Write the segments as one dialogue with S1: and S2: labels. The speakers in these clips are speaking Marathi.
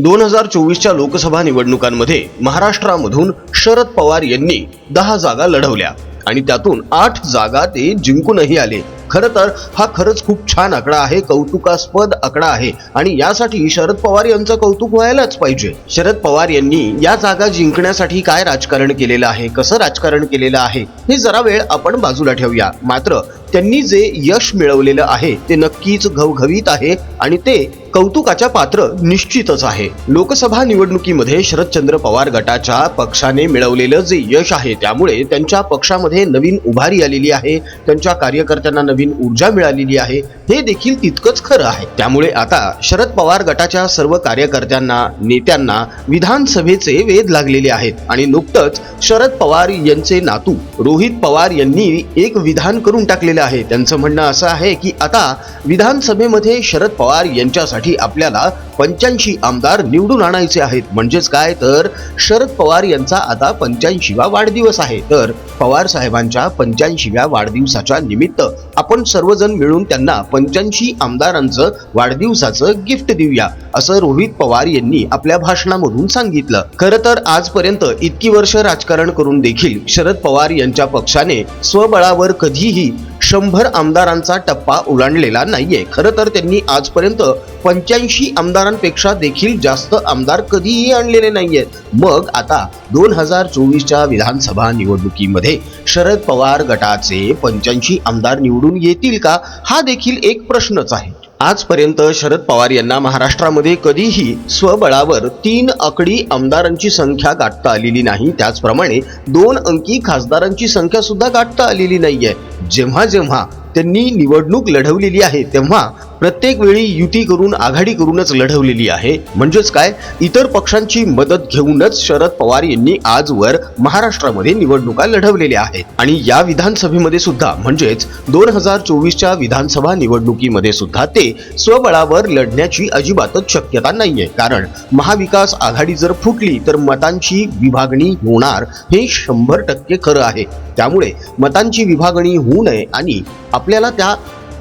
S1: दोन हजार चोवीसच्या लोकसभा निवडणुकांमध्ये महाराष्ट्रामधून शरद पवार यांनी दहा जागा लढवल्या आणि त्यातून आठ जागा ते जिंकूनही आले. खरं तर हा खरंच खूप छान आकडा आहे कौतुकास्पद आकडा आहे आणि यासाठी शरद पवार यांचं कौतुक व्हायलाच पाहिजे. शरद पवार यांनी या जागा जिंकण्यासाठी काय राजकारण केलेलं आहे कसं राजकारण केलेलं आहे हे जरा वेळ आपण बाजूला ठेवूया. मात्र त्यांनी जे यश मिळवलेलं आहे ते नक्कीच घवघवीत आहे आणि ते कौतुकाच्या पात्र निश्चितच आहे. लोकसभा निवडणुकीमध्ये शरदचंद्र पवार गटाच्या पक्षाने मिळवलेलं जे यश आहे त्यामुळे त्यांच्या पक्षामध्ये नवीन उभारी आलेली आहे त्यांच्या कार्यकर्त्यांना नवीन ऊर्जा मिळालेली आहे हे देखील तितकंच खरं आहे. त्यामुळे आता शरद पवार गटाच्या सर्व कार्यकर्त्यांना नेत्यांना विधानसभेचे वेध लागलेले आहेत आणि नुकतंच शरद पवार यांचे नातू रोहित पवार यांनी एक विधान करून टाकलेलं आहे. त्यांचं म्हणणं असं आहे की आता विधानसभेमध्ये शरद पवार यांच्यासाठी आपल्याला पंच्याऐंशी आमदार निवडून आणायचे आहेत. म्हणजेच काय? तर शरद पवार यांचा आता पंच्याऐंशीवा वाढदिवस आहे. तर पवार साहेबांच्या पंच्याऐंशीव्या वाढदिवसाच्या निमित्त आपण सर्वजण मिळून त्यांना पंच्याऐंशी आमदारांचं वाढदिवसाचं गिफ्ट देऊया असं रोहित पवार यांनी आपल्या भाषणामधून सांगितलं. खरं तर आजपर्यंत इतकी वर्ष राजकारण करून देखील शरद पवार यांच्या पक्षाने स्वबळावर कधीही शंभर आमदारांचा टप्पा ओलांडलेला नाहीये. खरं तर त्यांनी आजपर्यंत पंच्याऐंशी आमदारांपेक्षा देखील जास्त आमदार कधीही आणलेले नाहीयेत. मग आता दोन हजार चोवीसच्या विधानसभा निवडणुकीमध्ये शरद पवार गटाचे पंच्याऐंशी आमदार निवडून येतील का? हा देखील एक प्रश्नच आहे. आजपर्यंत शरद पवार यांना महाराष्ट्रामध्ये कधीही स्वबळावर तीन आकडी आमदारांची संख्या गाठता आलेली नाही. त्याचप्रमाणे दोन अंकी खासदारांची संख्या सुद्धा गाठता आलेली नाहीये. जेव्हा जेव्हा त्यांनी निवडणूक लढवलेली आहे तेव्हा प्रत्येक वेळी युती करून आघाडी करूनच लढवलेली आहे. म्हणजेच काय? इतर पक्षांची मदत घेऊनच शरद पवार यांनी आजवर महाराष्ट्रामध्ये निवडणुका लढवलेल्या आहेत. आणि या विधानसभेमध्ये सुद्धा म्हणजेच दोन हजार चोवीसच्या विधानसभा निवडणुकीमध्ये सुद्धा ते स्वबळावर लढण्याची अजिबातच शक्यता नाहीये. कारण महाविकास आघाडी जर फुटली तर मतांची विभागणी होणार हे शंभर टक्के खरं आहे. त्यामुळे मतांची विभागणी होऊ नये आणि आपल्याला त्या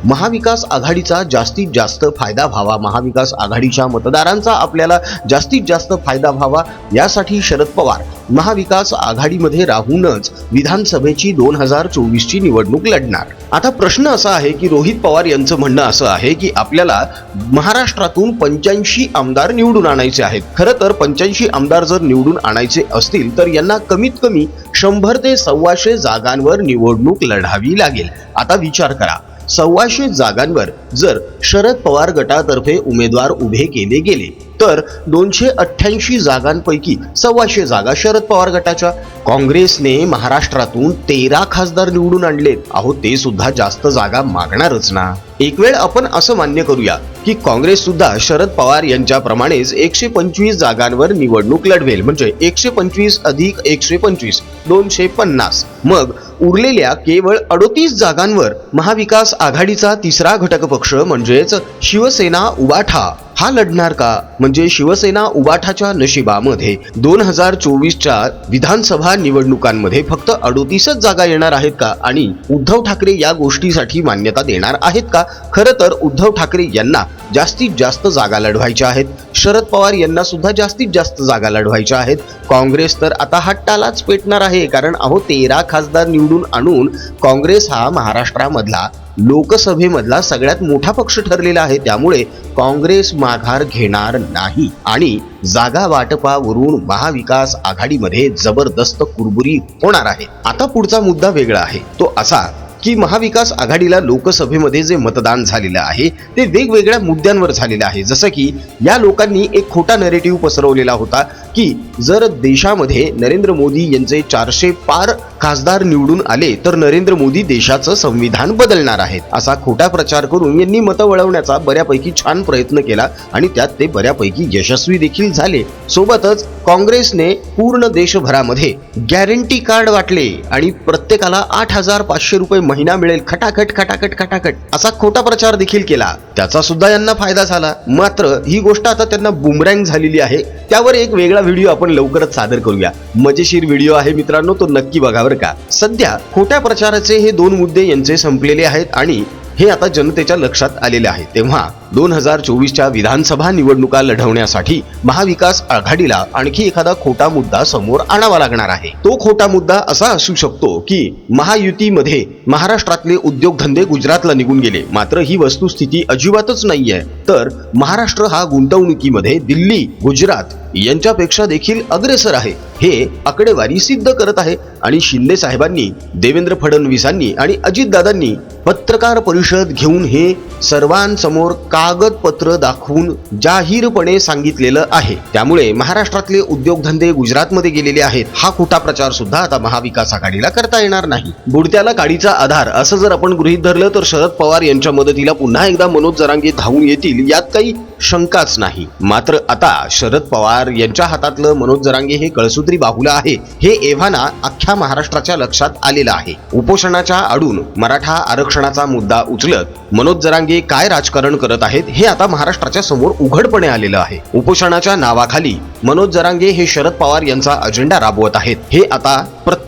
S1: महाविकास आघाडीचा जास्तीत जास्त फायदा व्हावा. महाविकास आघाडीच्या मतदारांचा आपल्याला जास्तीत जास्त फायदा व्हावा यासाठी शरद पवार महाविकास आघाडीमध्ये राहूनच विधानसभेची दोन हजार चोवीसची निवडणूक लढणार. आता प्रश्न असा आहे की रोहित पवार यांचं म्हणणं असं आहे की आपल्याला महाराष्ट्रातून पंच्याऐंशी आमदार निवडून आणायचे आहेत. खरं तर पंच्याऐंशी आमदार जर निवडून आणायचे असतील तर यांना कमीत कमी शंभर ते सव्वाशे जागांवर निवडणूक लढावी लागेल. आता विचार करा. सव्वाशे जागांवर जर शरद पवार गटातर्फे उमेदवार उभे केले गेले तर दोनशे अठ्ठ्याऐंशी जागांपैकी सव्वाशे जागा शरद पवार गटाच्या. काँग्रेसने महाराष्ट्रातून तेरा खासदार निवडून आणलेत. अहो ते सुद्धा जास्त जागा मागणारच ना. एक वेळ आपण असं मान्य करूया की काँग्रेस सुद्धा शरद पवार यांच्याप्रमाणेच एकशे पंचवीस जागांवर निवडणूक लढवेल. म्हणजे एकशे पंचवीस अधिक एकशे पंचवीस दोनशे पन्नास. मग उरलेल्या केवळ अडोतीस जागांवर महाविकास आघाडीचा तिसरा घटक पक्ष म्हणजेच शिवसेना उबाठा हा लढणार का? म्हणजे शिवसेना उबाठाच्या नशिबामध्ये दोन हजार चोवीसच्या विधानसभा निवडणुकांमध्ये फक्त अडोतीसच जागा येणार आहेत का? आणि उद्धव ठाकरे या गोष्टीसाठी मान्यता देणार आहेत का? खरं तर उद्धव ठाकरे यांना जास्तीत जास्त जागा लढवायच्या आहेत. शरद पवार यांना सुद्धा जास्तीत जास्त जागा लढवायच्या आहेत. काँग्रेस तर आता हट्टालाच पेटणार आहे कारण अहो तेरा खासदार निवडून आणून काँग्रेस हा महाराष्ट्रामधला लोकसभेमधला सगळ्यात मोठा पक्ष ठरलेला आहे. त्यामुळे काँग्रेस माघार घेणार नाही. आणि जागा वाटपावरून महाविकास आघाडीमध्ये जबरदस्त कुरबुरी होणार आहे. आता पुढचा मुद्दा वेगळा आहे. तो असा की महाविकास आघाडीला लोकसभेमध्ये जे मतदान झालेलं आहे ते वेगवेगळ्या मुद्द्यांवर झालेलं आहे. जसं की या लोकांनी एक खोटा नरेटिव्ह पसरवलेला होता की जर देशामध्ये नरेंद्र मोदी यांचे चारशे पार खासदार निवडून आले तर नरेंद्र मोदी देशाचं संविधान बदलणार आहेत. असा खोटा प्रचार करून यांनी मतं वळवण्याचा बऱ्यापैकी छान प्रयत्न केला आणि त्यात ते बऱ्यापैकी यशस्वी देखील झाले. सोबतच काँग्रेसने पूर्ण देशभरामध्ये गॅरंटी कार्ड वाटले आणि प्रत्येकाला आठ हजार पाचशे रुपये महिना मिळेल खटाखट खटाखट खटाखट असा खोटा प्रचार देखील केला. त्याचा सुद्धा यांना फायदा झाला. मात्र ही गोष्ट आता त्यांना बुमरँग झालेली आहे. त्यावर एक वेगळा व्हिडिओ आपण लवकरच सादर करूया. मजेशीर व्हिडिओ आहे मित्रांनो तो नक्की बघा बरं का. सध्या खोट्या प्रचाराचे हे दोन मुद्दे यांचे संपलेले आहेत आणि हे आता जनतेच्या लक्षात आलेले आहे. तेव्हा दोन हजार चोवीसच्या विधानसभा निवडणुका लढवण्यासाठी महाविकास आघाडीला आणखी एखादा खोटा मुद्दा समोर आणावा लागणार आहे. तो खोटा मुद्दा असा असू शकतो की महायुतीमध्ये महाराष्ट्रातले उद्योगधंदे गुजरातला निघून गेले. मात्र ही वस्तुस्थिती अजिबातच नाहीये. तर महाराष्ट्र हा गुंतवणुकीमध्ये दिल्ली गुजरात यांच्यापेक्षा देखील अग्रेसर आहे. हे आकडेवारी सिद्ध करत आहे. आणि शिंदे साहेबांनी देवेंद्र फडणवीसांनी आणि अजितदादांनी पत्रकार परिषद घेऊन हे सर्वांसमोर कागदपत्र दाखवून जाहीरपणे सांगितलेलं आहे. त्यामुळे महाराष्ट्रातले उद्योगधंदे गुजरातमध्ये गेलेले आहेत. हा खोटा प्रचार सुद्धा आता महाविकास आघाडीला करता येणार नाही. बुडत्याला काडीचा आधार असं जर आपण गृहीत धरलं तर शरद पवार यांच्या मदतीला पुन्हा एकदा मनोज जरांगे धावून येतील. यात काही शंकाच नाही. मात्र आता शरद पवार यांच्या हातातलं मनोज जरांगे हे कळसूत्री बाहुलं आहे हे एव्हाना अख्ख्या महाराष्ट्राच्या लक्षात आलेलं आहे. उपोषणाच्या आडून मराठा आरक्षणाचा मुद्दा उचलत मनोज जरांगे काय राजकारण करत आहेत हे आता महाराष्ट्राच्या समोर उघडपणे आलेलं आहे. उपोषणाच्या नावाखाली मनोज जरांगे हे शरद पवार यांचा अजेंडा राबवत आहेत हे आता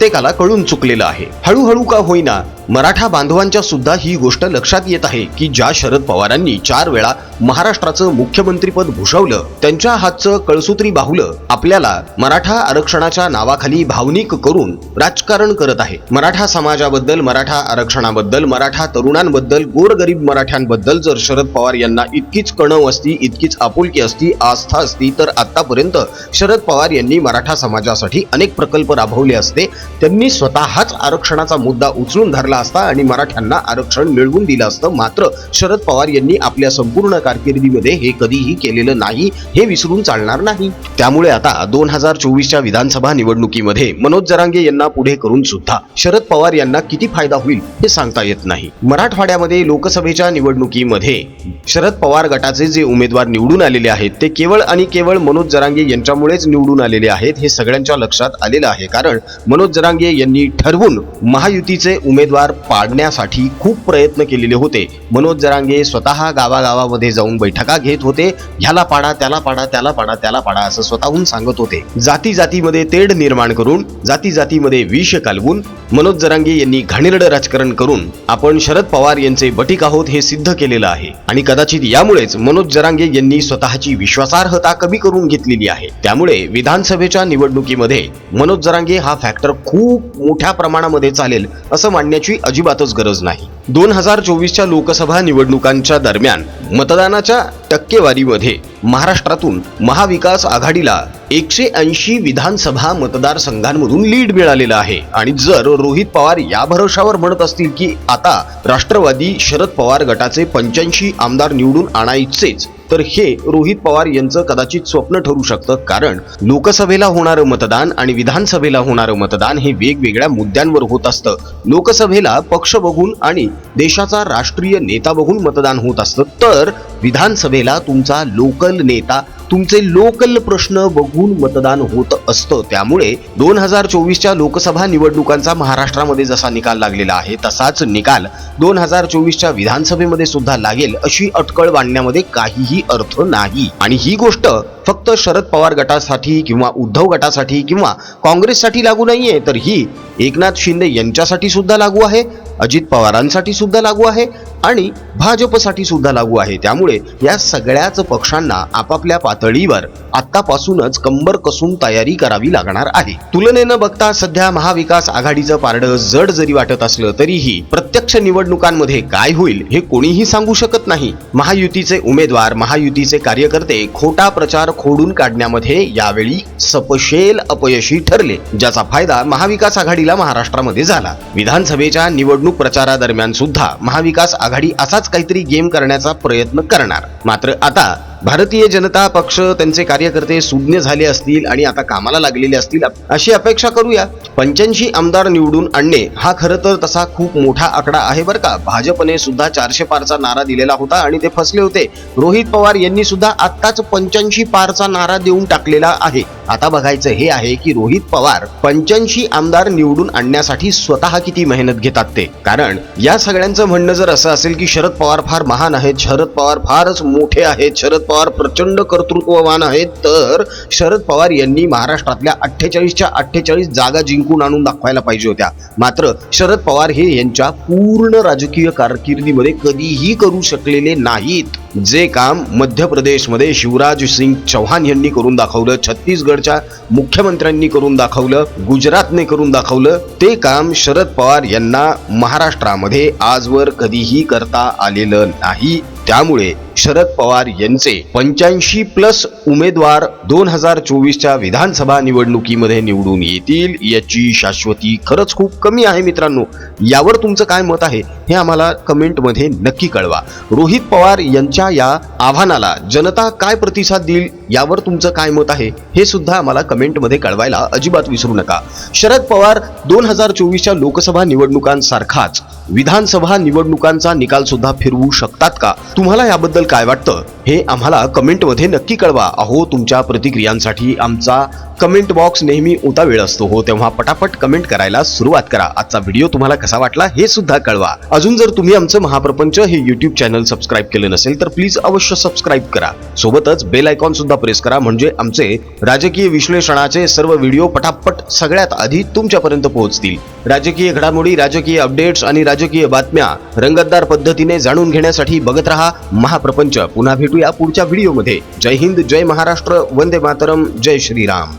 S1: प्रत्येकाला कळून चुकलेलं आहे. हळूहळू का होईना मराठा बांधवांच्या सुद्धा ही गोष्ट लक्षात येत आहे की ज्या शरद पवारांनी चार वेळा महाराष्ट्राचं मुख्यमंत्रीपद भूषवलं त्यांच्या हातचं कळसूत्री बाहुलं आपल्याला मराठा आरक्षणाच्या नावाखाली भावनिक करून राजकारण करत आहे. मराठा समाजाबद्दल मराठा आरक्षणाबद्दल मराठा तरुणांबद्दल गोरगरीब मराठ्यांबद्दल जर शरद पवार यांना इतकीच कणव असती इतकीच आपुलकी असती आस्था असती तर आतापर्यंत शरद पवार यांनी मराठा समाजासाठी अनेक प्रकल्प राबवले असते त्यांनी स्वतःच आरक्षणाचा मुद्दा उचलून धरला असता आणि मराठ्यांना आरक्षण मिळवून दिलं असतं. मात्र शरद पवार यांनी आपल्या संपूर्ण कारकिर्दीमध्ये हे कधीही केलेलं नाही हे विसरून चालणार नाही. त्यामुळे आता दोन हजार चोवीसच्या विधानसभा निवडणुकीमध्ये मनोज जरांगे यांना पुढे करून सुद्धा शरद पवार यांना किती फायदा होईल हे सांगता येत नाही. मराठवाड्यामध्ये लोकसभेच्या निवडणुकीमध्ये शरद पवार गटाचे जे उमेदवार निवडून आलेले आहेत ते केवळ आणि केवळ मनोज जरांगे यांच्यामुळेच निवडून आलेले आहेत हे सगळ्यांच्या लक्षात आलेलं आहे. कारण मनोज जरांगे यांनी ठरवून महायुतीचे उमेदवार पाडण्यासाठी खूप प्रयत्न केलेले होते. मनोज जरांगे स्वतः गावागावामध्ये जाऊन बैठका घेत होते. ह्याला पाडा त्याला पाडा त्याला पाडा त्याला पाडा असं स्वतःहून सांगत होते. जाती जातीमध्ये तेढ निर्माण करून जाती जातीमध्ये विष कालवून मनोज जरांगे यांनी घाणेरडं राजकारण करून आपण शरद पवार यांचे बटीक आहोत हे सिद्ध केलेलं आहे. आणि कदाचित यामुळेच मनोज जरांगे यांनी स्वतःची विश्वासार्हता कमी करून घेतलेली आहे. त्यामुळे विधानसभेच्या निवडणुकीमध्ये मनोज जरांगे हा फॅक्टर खूप मोठ्या प्रमाणामध्ये चालेल असं मानण्याची अजिबातच गरज नाही. दोन हजार चोवीसच्या लोकसभा निवडणुकांच्या दरम्यान मतदानाच्या टक्केवारीमध्ये महाराष्ट्रातून महाविकास आघाडीला एकशे ऐंशी विधानसभा मतदारसंघांमधून लीड मिळालेलं आहे. आणि जर रोहित पवार या भरोशावर म्हणत असतील की आता राष्ट्रवादी शरद पवार गटाचे पंच्याऐंशी आमदार निवडून आणायचेच तर हे रोहित पवार यांचं कदाचित स्वप्न ठरू शकतं. कारण लोकसभेला होणारं मतदान आणि विधानसभेला होणारं मतदान हे वेगवेगळ्या मुद्द्यांवर होत असतं. लोकसभेला पक्ष बघून आणि देशाचा राष्ट्रीय नेता बघून मतदान होत असतं. तर विधानसभेला तुमचा लोकल नेता तुमचे लोकल प्रश्न बघून मतदान होत असतं. त्यामुळे दोन हजार चोवीसच्या लोकसभा निवडणुकांचा महाराष्ट्रामध्ये जसा निकाल लागलेला आहे तसाच निकाल दोन हजार चोवीसच्या विधानसभेमध्ये सुद्धा लागेल अशी अटकळ बांधण्यामध्ये काहीही अर्थ नाही. आणि ही गोष्ट फक्त शरद पवार गटासाठी किंवा उद्धव गटासाठी किंवा काँग्रेससाठी लागू नाहीये तर ही एकनाथ शिंदे यांच्यासाठी सुद्धा लागू आहे अजित पवारांसाठी सुद्धा लागू आहे आणि भाजपसाठी सुद्धा लागू आहे. त्यामुळे या सगळ्याच पक्षांना आपापल्या पातळीवर आतापासूनच कंबर कसून तयारी करावी लागणार आहे. तुलनेनं बघता सध्या महाविकास आघाडीचं पारडं जड जरी वाटत असलं तरीही प्रत्यक्ष निवडणुकांमध्ये काय होईल हे कोणीही सांगू शकत नाही. महायुतीचे उमेदवार महायुतीचे कार्यकर्ते खोटा प्रचार खोडून काढण्यामध्ये यावेळी सपशेल अपयशी ठरले ज्याचा फायदा महाविकास आघाडीला महाराष्ट्रामध्ये झाला. विधानसभेच्या निवडणूक प्रचारादरम्यान सुद्धा महाविकास आघाडी असाच काहीतरी गेम करण्याचा प्रयत्न करणार. मात्र आता भारतीय जनता पक्ष त्यांचे कार्यकर्ते सुज्ञ झाले असतील आणि आता कामाला लागलेले असतील अशी अपेक्षा करूया. पंच्याऐंशी आमदार निवडून आणणे हा खरं तर तसा खूप मोठा आकडा आहे बरं का. भाजपने सुद्धा चारशे पारचा नारा दिलेला होता आणि ते फसले होते. रोहित पवार यांनी सुद्धा आत्ताच पंच्याऐंशी पारचा नारा देऊन टाकलेला आहे. आता बघायचं हे आहे की रोहित पवार पंच्याऐंशी आमदार निवडून आणण्यासाठी स्वतः किती मेहनत घेतात ते? कारण या सगळ्यांचं म्हणणं जर असं असेल की शरद पवार फार महान आहेत शरद पवार फारच मोठे आहेत शरद पवार प्रचंड कर्तृत्ववान आहेत तर शरद पवार यांनी महाराष्ट्रातल्या अठ्ठेचाळीसच्या अठ्ठेचाळीस जागा जिंकून आणून दाखवायला पाहिजे होत्या. मात्र शरद पवार हे यांच्या पूर्ण राजकीय कारकिर्दीमध्ये कधीही करू शकलेले नाहीत. जे काम मध्य प्रदेशमध्ये शिवराज सिंग चौहान यांनी करून दाखवलं छत्तीसगडच्या मुख्यमंत्र्यांनी करून दाखवलं गुजरातने करून दाखवलं ते काम शरद पवार यांना महाराष्ट्रामध्ये आजवर कधीही करता आलेलं नाही. त्यामुळे शरद पवार यांचे पंच्याऐंशी प्लस उमेदवार दोन हजार चोवीसच्या विधानसभा निवडणुकीमध्ये निवडून येतील याची शाश्वती खरंच खूप कमी आहे मित्रांनो. यावर तुमचं काय मत आहे हे आम्हाला कमेंटमध्ये नक्की कळवा. रोहित पवार यांच्या या आव्हानाला जनता काय प्रतिसाद देईल यावर तुमचं काय मत आहे हे सुद्धा आम्हाला कमेंटमध्ये कळवायला अजिबात विसरू नका. शरद पवार दोन हजार चोवीसच्या लोकसभा निवडणुकांसारखाच विधानसभा निवडणुकांचा निकाल सुद्धा फिरवू शकतात का? तुम्हाला याबद्दल काय वाटतं हे आम्हाला कमेंटमध्ये नक्की कळवा. अहो तुमच्या प्रतिक्रियांसाठी आमचा कमेंट बॉक्स नेहमी उता वेळ असतो हो तेव्हा पटापट कमेंट करायला सुरुवात करा. आजचा व्हिडिओ तुम्हाला कसा वाटला हे सुद्धा कळवा. अजून जर तुम्ही आमचं महाप्रपंच हे युट्यूब चॅनल सबस्क्राईब केलं नसेल तर प्लीज अवश्य सबस्क्राईब करा. सोबतच बेल आयकॉन सुद्धा प्रेस करा म्हणजे आमचे राजकीय विश्लेषणाचे सर्व व्हिडिओ पटापट सगळ्यात आधी तुमच्यापर्यंत पोहोचतील. राजकीय घडामोडी राजकीय अपडेट्स आणि राजकीय बातम्या रंगतदार पद्धतीने जाणून घेण्यासाठी बघत रहा महाप्रपंच. पंच पुन्हा भेटूया पुढच्या व्हिडिओमध्ये. जय हिंद जय महाराष्ट्र वंदे मातरम जय श्रीराम.